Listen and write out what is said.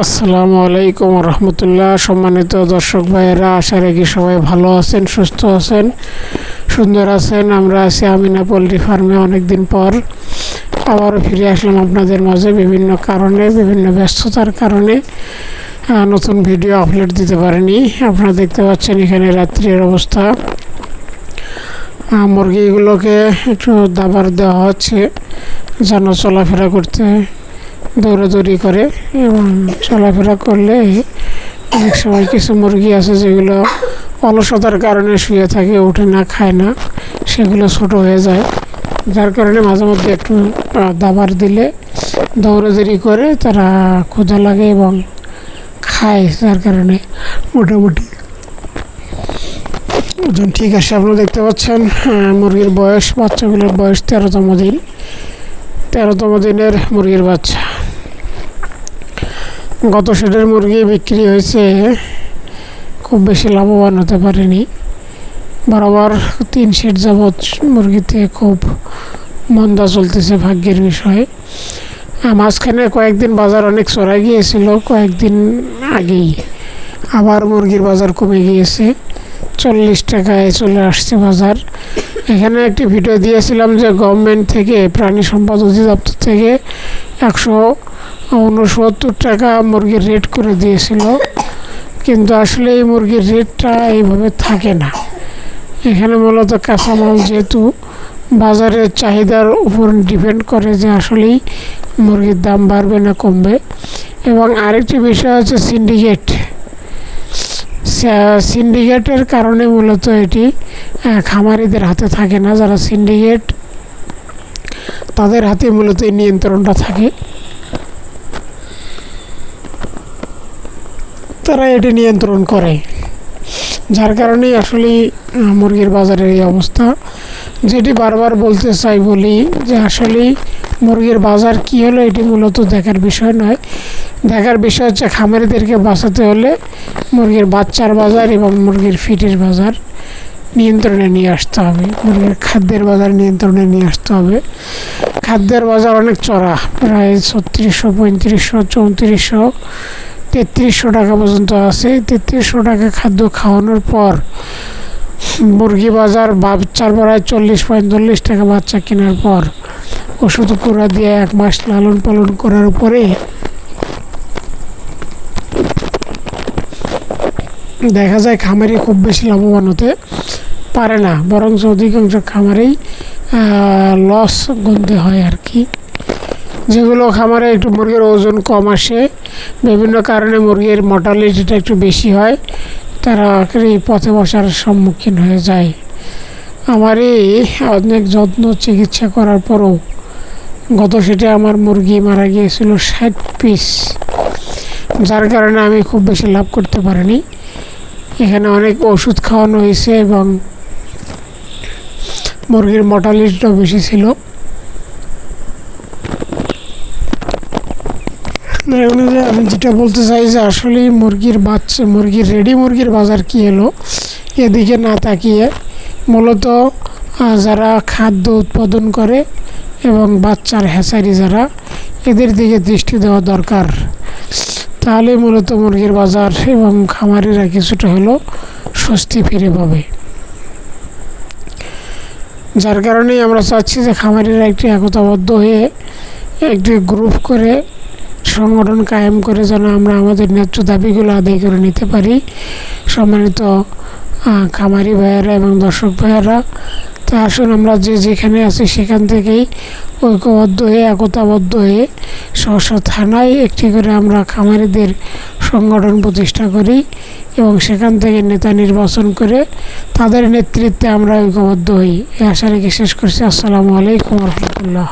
আসসালামু আলাইকুম রহমতুল্লাহ। সম্মানিত দর্শক ভাইয়েরা, আশা রাখি সবাই ভালো আছেন, সুস্থ আছেন, সুন্দর আছেন। আমরা আছি আমিনা পোলট্রি ফার্মে অনেক দিন পর। আবারও ফিরে আসলাম আপনাদের মাঝে বিভিন্ন কারণে, বিভিন্ন ব্যস্ততার কারণে। নতুন ভিডিও আপলোড দিতে পারিনি। আপনারা দেখতে পাচ্ছেন এখানে রাত্রির অবস্থা। মুরগিগুলোকে একটু দাবার দেওয়া হচ্ছে, যেন চলাফেরা করতে দৌড়াদৌড়ি করে এবং চলাফেরা করলে অনেক সময় কিছু মুরগি আছে যেগুলো অলসতার কারণে শুয়ে থাকে ওঠে না, খায় না, সেগুলো ছোট হয়ে যায়। যার কারণে মাঝে মধ্যে একটু দাবার দিলে দৌড়াদৌড়ি করে তারা ক্ষুধা লাগে এবং খায়, যার কারণে মোটামুটি। ওজন ঠিক আছে, আপনারা দেখতে পাচ্ছেন মুরগির বয়স, বাচ্চাগুলোর বয়স তেরোতম দিন। তেরোতম দিনের মুরগির বাচ্চা। গত শেডের মুরগি বিক্রি হয়েছে, খুব বেশি লাভবান হতে পারেনি। বরাবর তিন শেড যাবৎ মুরগিতে খুব মন্দা চলতেছে ভাগ্যের বিষয়ে। মাঝখানে কয়েকদিন বাজার অনেক চড়া গিয়েছিল, কয়েকদিন আগেই আবার মুরগির বাজার কমে গিয়েছে। চল্লিশ টাকায় চলে আসছে বাজার। এখানে একটি ভিডিও দিয়েছিলাম যে গভর্নমেন্ট থেকে, প্রাণী সম্পদ অধিদপ্তর থেকে একশো উনসত্তর টাকা মুরগির রেট করে দিয়েছিল। কিন্তু আসলে এই মুরগির রেটটা এইভাবে থাকে না। এখানে মূলত কাঁচামাল যেহেতু বাজারের চাহিদার উপর ডিপেন্ড করে যে আসলেই মুরগির দাম বাড়বে না কমবে। এবং আরেকটি বিষয় হচ্ছে সিন্ডিকেট সিন্ডিকেটের কারণে মূলত এটি খামারিদের হাতে থাকে না। যারা সিন্ডিকেট তাদের হাতে মূলত এই নিয়ন্ত্রণটা থাকে। তারা এটি নিয়ন্ত্রণ করে। যার কারণেই আসলে মুরগির বাজারের এই অবস্থা। যেটি বারবার বলতে চাই বলি যে আসলেই মুরগির বাজার কী হলো, এটি মূলত দেখার বিষয় নয়। দেখার বিষয় হচ্ছে খামারিদেরকে বাঁচাতে হলে মুরগির বাচ্চার বাজার এবং মুরগির ফিটের বাজার নিয়ন্ত্রণে নিয়ে আসতে হবে। মুরগির খাদ্যের বাজার নিয়ন্ত্রণে নিয়ে আসতে হবে। খাদ্যের বাজার অনেক চড়া, প্রায় ছত্রিশশো, পঁয়ত্রিশশো, চৌত্রিশশো তেত্রিশশো টাকা পর্যন্ত আছে। তেত্রিশশো টাকা খাদ্য খাওয়ানোর পর মুরগি বাজার বাচ্চার প্রায় চল্লিশ পঁয়তাল্লিশ টাকা বাচ্চা কেনার পর ওষুধ কুড়া দিয়ে এক মাস লালন পালন করার পরে দেখা যায় খামারি খুব বেশি লাভবান হতে পারে না বরং অধিকাংশ খামারেই লস গুনতে হয় আর কি। যেগুলো খামারে একটু মুরগির ওজন কম আসে, বিভিন্ন কারণে মুরগির মর্টালিটিটা একটু বেশি হয়, তারা এই পথে বসার সম্মুখীন হয়ে যায়। আমারই অনেক যত্ন চিকিৎসা করার পরও গত সেটে আমার মুরগি মারা গিয়েছিল ষাট পিস যার কারণে আমি খুব বেশি লাভ করতে পারিনি। এখানে অনেক ওষুধ খাওয়ানো হয়েছে এবং মুরগির মর্টালিটিটাও বেশি ছিল। আমি যেটা বলতে চাই যে আসলেই মুরগির বাচ্চা, মুরগির রেডি মুরগির বাজার কী এলো? এদিকে না তাকিয়ে মূলত যারা খাদ্য উৎপাদন করে এবং বাচ্চার হ্যাচারি যারা, এদের দিকে দৃষ্টি দেওয়া দরকার। তাহলে মূলত মুরগির বাজার এবং খামারিরা কিছুটা হলেও স্বস্তি ফিরে পাবে। যার কারণেই আমরা চাচ্ছি যে খামারিরা একটি একতাবদ্ধ হয়ে একটি গ্রুপ করে সংগঠন কায়েম করে যেন আমরা আমাদের ন্যায্য দাবিগুলো আদায় করে নিতে পারি। সম্মানিত খামারি ভাইয়েরা এবং দর্শক ভাইয়েরা, তা আসুন আমরা যে যেখানে আছি সেখান থেকেই ঐক্যবদ্ধ হয়ে, একতাবদ্ধ হয়ে স্ব থানায় একটি করে আমরা খামারিদের সংগঠন প্রতিষ্ঠা করি এবং সেখান থেকে নেতা নির্বাচন করে তাদের নেতৃত্বে আমরা ঐক্যবদ্ধ হই। এই আশা রেখে শেষ করছি। আসসালামু আলাইকুম রহমতুল্লাহ।